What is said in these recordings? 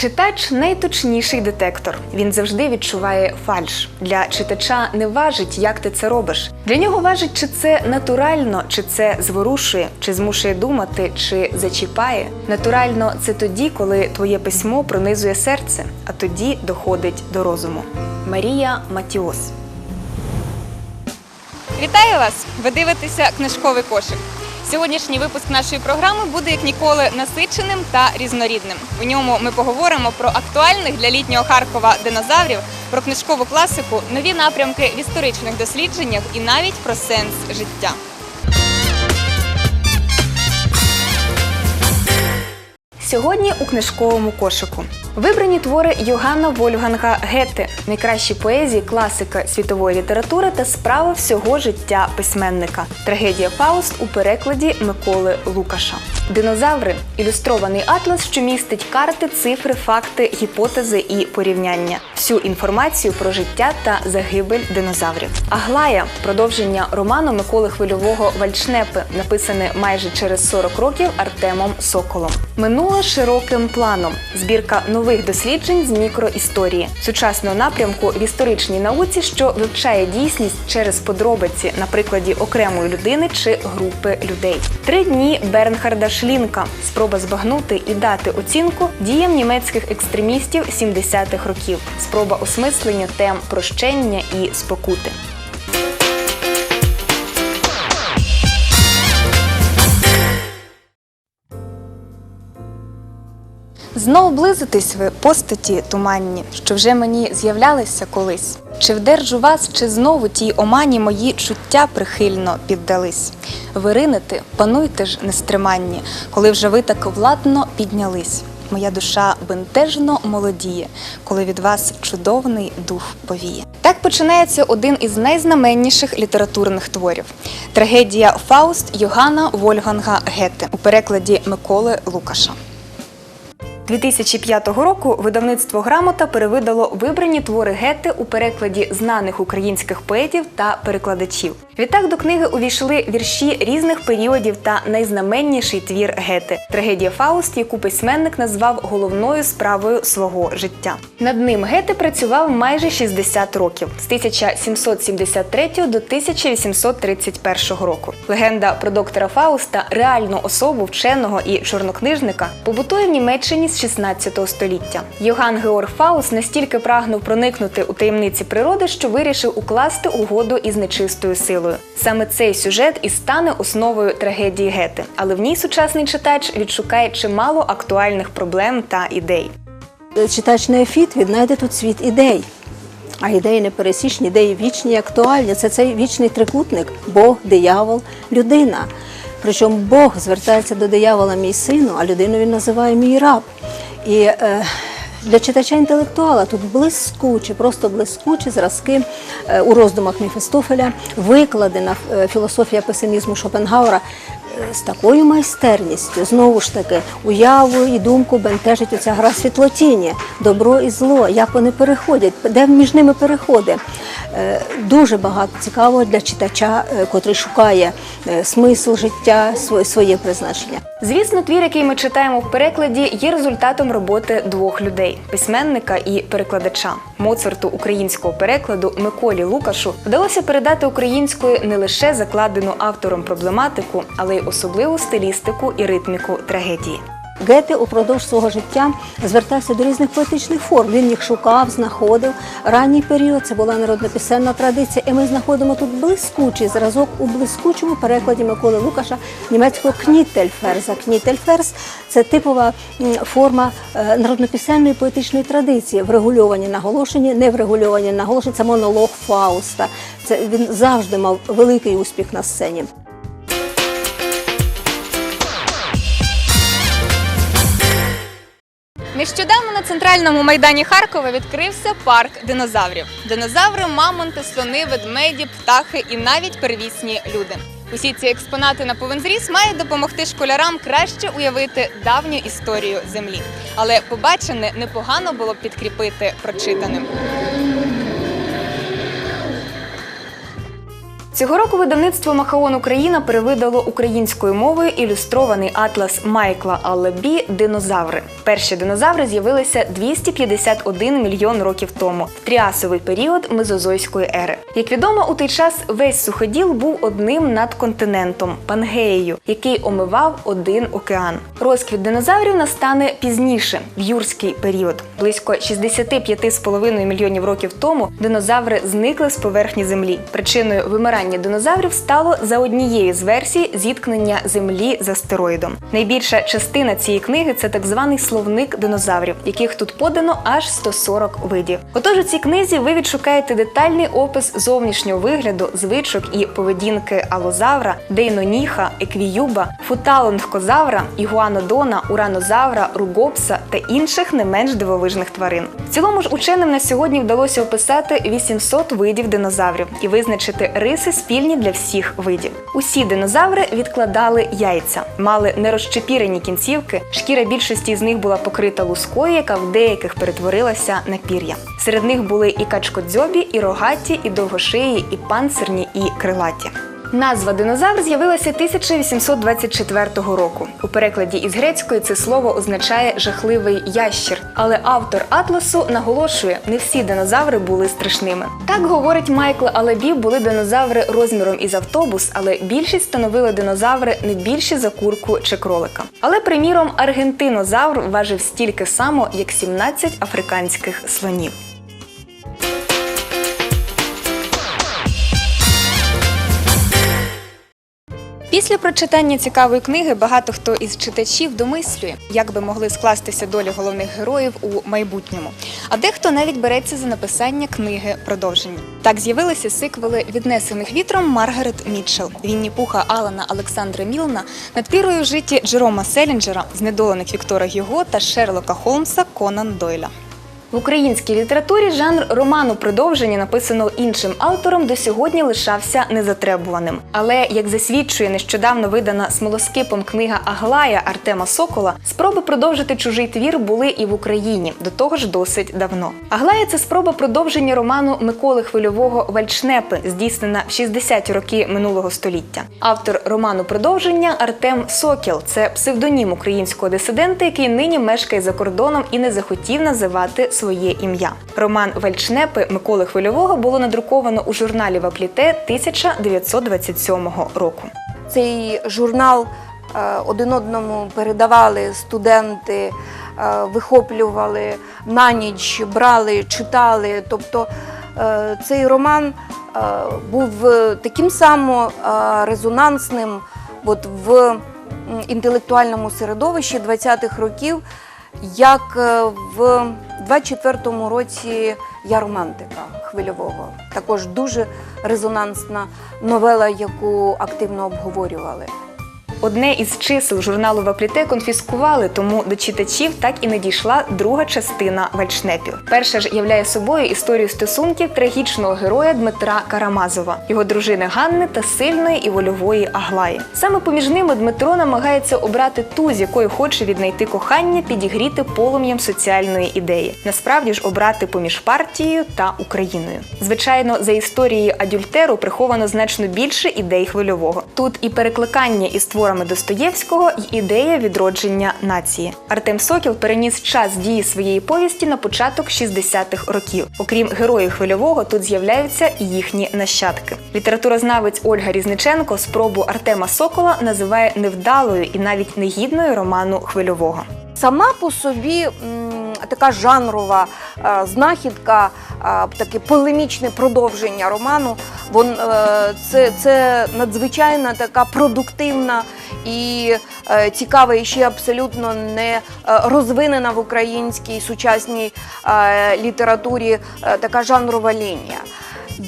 Читач найточніший детектор. Він завжди відчуває фальш. Для читача не важить, як ти це робиш. Для нього важить, чи це натурально, чи це зворушує, чи змушує думати, чи зачіпає. Натурально це тоді, коли твоє письмо пронизує серце, а тоді доходить до розуму. Марія Матіос. Вітаю вас! Ви дивитеся книжковий кошик. Сьогоднішній випуск нашої програми буде як ніколи насиченим та різнорідним. У ньому ми поговоримо про актуальних для літнього Харкова динозаврів, про книжкову класику, нові напрямки в історичних дослідженнях і навіть про сенс життя. Сьогодні у книжковому кошику вибрані твори Йоганна Вольфганга Гетте, найкращі поезії, класика світової літератури та справа всього життя письменника. Трагедія Фауст у перекладі Миколи Лукаша. Динозаври ілюстрований атлас, що містить карти, цифри, факти, гіпотези і порівняння. Всю інформацію про життя та загибель динозаврів. Аглая продовження роману Миколи Хвильового Вальчнепи, написане майже через 40 років Артемом Соколом. Минуле широким планом. Збірка нових досліджень з мікроісторії, сучасного напрямку в історичній науці, що вивчає дійсність через подробиці на прикладі окремої людини чи групи людей. Три дні Бернхарда Шлінка. Спроба збагнути і дати оцінку діям німецьких екстремістів 70-х років. Спроба осмислення тем прощення і спокути. Знов близитесь ви постаті туманні, що вже мені з'являлися колись. Чи вдержу вас, чи знову тій омані мої чуття прихильно піддались? Ви ринете, пануйте ж нестриманні, коли вже ви так владно піднялись. Моя душа бентежно молодіє, коли від вас чудовний дух повіє. Так починається один із найзнаменніших літературних творів трагедія Фауст Йоганна Вольфганга Гете у перекладі Миколи Лукаша. 2005 року видавництво Грамота перевидало вибрані твори Гетте у перекладі знаних українських поетів та перекладачів. Відтак до книги увійшли вірші різних періодів та найзнаменніший твір Гетте трагедія Фауст, яку письменник назвав головною справою свого життя. Над ним Гетте працював майже 60 років з 1773 до 1831 року. Легенда про доктора Фауста, реальну особу вченого і чорнокнижника, побутує в Німеччині з 16 століття. Йоганн Георг Фауст настільки прагнув проникнути у таємниці природи, що вирішив укласти угоду із нечистою силою. Саме цей сюжет і стане основою трагедії Гети, але в ній сучасний читач відшукає чимало актуальних проблем та ідей. Читач Неофіт віднайде тут світ ідей. А ідеї не пересічні, ідеї вічні і актуальні. Це цей вічний трикутник Бог, диявол, людина. Причому Бог звертається до диявола мій сину, а людину він називає мій раб. І е, для читача інтелектуала тут блискучі, просто блискучі зразки е, у роздумах Міфістофеля, викладена е, філософія песимізму Шопенгауера е, з такою майстерністю, знову ж таки, уяву і думку бентежить оця гра світлотіні, добро і зло, як вони переходять, де між ними переходи. Е, Дуже багато цікавого для читача, е, котрий шукає е, смисл життя, своє призначення. Звісно, твір, який ми читаємо в перекладі, є результатом роботи двох людей письменника і перекладача. Моцарту українського перекладу Миколі Лукашу вдалося передати українською не лише закладену автором проблематику, але й особливу стилістику і ритміку трагедії. Гете упродовж свого життя звертався до різних поетичних форм. Він їх шукав, знаходив. Ранній період це була народно-пісенна традиція, і ми знаходимо тут блискучий зразок у блискучому перекладі Миколи Лукаша німецького кнітельферза. Кнітельферз це типова форма е, народно-пісенної поетичної традиції. Врегульовані наголошені, не врегульовані наголошені. Це монолог Фауста. Це він завжди мав великий успіх на сцені. Нещодавно на центральному майдані Харкова відкрився парк динозаврів. Динозаври, мамонти, слони, ведмеді, птахи і навіть первісні люди. Усі ці експонати на повензріс мають допомогти школярам краще уявити давню історію землі. Але побачене непогано було підкріпити прочитаним. Цього року видавництво Махаон Україна перевидало українською мовою ілюстрований атлас Майкла Аллебі Динозаври. Перші динозаври з'явилися 251 мільйон років тому, в тріасовий період мезозойської ери. Як відомо, у той час весь суходіл був одним надконтинентом Пангеєю, який омивав один океан. Розквіт динозаврів настане пізніше, в юрський період. Близько 65,5 мільйонів років тому динозаври зникли з поверхні землі. Причиною вимирання динозаврів стало за однією з версій зіткнення землі з астероїдом. Найбільша частина цієї книги це так званий словник динозаврів, яких тут подано аж 140 видів. Отож, у цій книзі ви відшукаєте детальний опис зовнішнього вигляду, звичок і поведінки алозавра, дейноніха, еквіюба, футалонгкозавра, ігуанодона, уранозавра, ругопса та інших не менш дивовижних тварин. В цілому ж ученим на сьогодні вдалося описати 800 видів динозаврів і визначити риси спільні для всіх видів. Усі динозаври відкладали яйця, мали нерозчепірені кінцівки. Шкіра більшості з них була покрита лускою, яка в деяких перетворилася на пір'я. Серед них були і качкодзьобі, і рогаті, і довгошиї, і панцирні, і крилаті. Назва динозавр з'явилася 1824 року. У перекладі із грецької це слово означає жахливий ящір, але автор атласу наголошує, не всі динозаври були страшними. Так говорить Майкл Алебі, були динозаври розміром із автобус, але більшість становили динозаври не більші за курку чи кролика. Але, приміром, аргентинозавр важив стільки само, як 17 африканських слонів. Після прочитання цікавої книги багато хто із читачів домислює, як би могли скластися долі головних героїв у майбутньому. А дехто навіть береться за написання книги продовження. Так з'явилися сиквели віднесених вітром Маргарет Мітчелл, Вінні Пуха Алана Олександра Мілна, над пірою в житті Джерома Селінджера, знедолених Віктора Гюго та Шерлока Холмса Конан Дойла. В українській літературі жанр роману продовження, написаного іншим автором, до сьогодні лишався незатребуваним. Але як засвідчує нещодавно видана смолоскипом книга Аглая Артема Сокола, спроби продовжити чужий твір були і в Україні, до того ж досить давно. Аглая це спроба продовження роману Миколи Хвильового Вальчнепи, здійснена в 60-ті роки минулого століття. Автор роману продовження Артем Сокіл. Це псевдонім українського дисидента, який нині мешкає за кордоном і не захотів називати своє ім'я. Роман Вальчнепи Миколи Хвильового було надруковано у журналі Вапліте 1927 року. Цей журнал е, один одному передавали студенти, е, вихоплювали на ніч, брали, читали. Тобто е, цей роман був таким само резонансним от в інтелектуальному середовищі 20-х років, як в 24-му році Я романтика хвильового. Також дуже резонансна новела, яку активно обговорювали. Одне із чисел журналу Вапліте конфіскували, тому до читачів так і не дійшла друга частина Вальшнепів. Перша ж являє собою історію стосунків трагічного героя Дмитра Карамазова, його дружини Ганни та сильної і вольової Аглаї. Саме поміж ними Дмитро намагається обрати ту, з якою хоче віднайти кохання, підігріти полум'ям соціальної ідеї. Насправді ж обрати поміж партією та Україною. Звичайно, за історією Адюльтеру приховано значно більше ідей хвильового. Тут і перекликання із творами Достоєвського, і ідея відродження нації. Артем Сокіл переніс час дії своєї повісті на початок 60-х років. Окрім героїв хвильового, тут з'являються і їхні нащадки. Літературознавець Ольга Різниченко спробу Артема Сокола називає невдалою і навіть негідною роману хвильового. Сама по собі така жанрова е, знахідка, е, таке полемічне продовження роману. Е, це, це надзвичайно така продуктивна і цікава, і ще абсолютно не розвинена в українській сучасній літературі така жанрова лінія.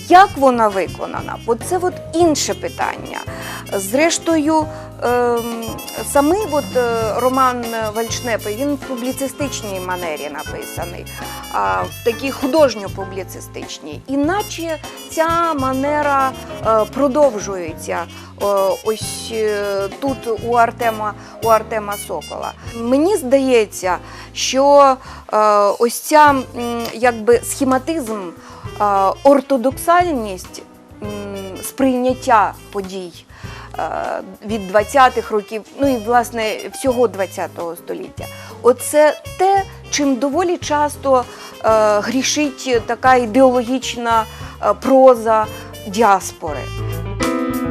Як вона виконана? Бо це от інше питання. Зрештою, самий от, е, роман Вальшнепи, він в публіцистичній манері написаний, а, в такій художньо-публіцистичній. Іначе ця манера е, продовжується е, ось тут у Артема, у Артема Сокола. Мені здається, що ось ця якби схематизм, ортодоксальність сприйняття подій від 20-х років, ну і власне всього 20-го століття. Оце те, чим доволі часто е, грішить така ідеологічна е, проза діаспори.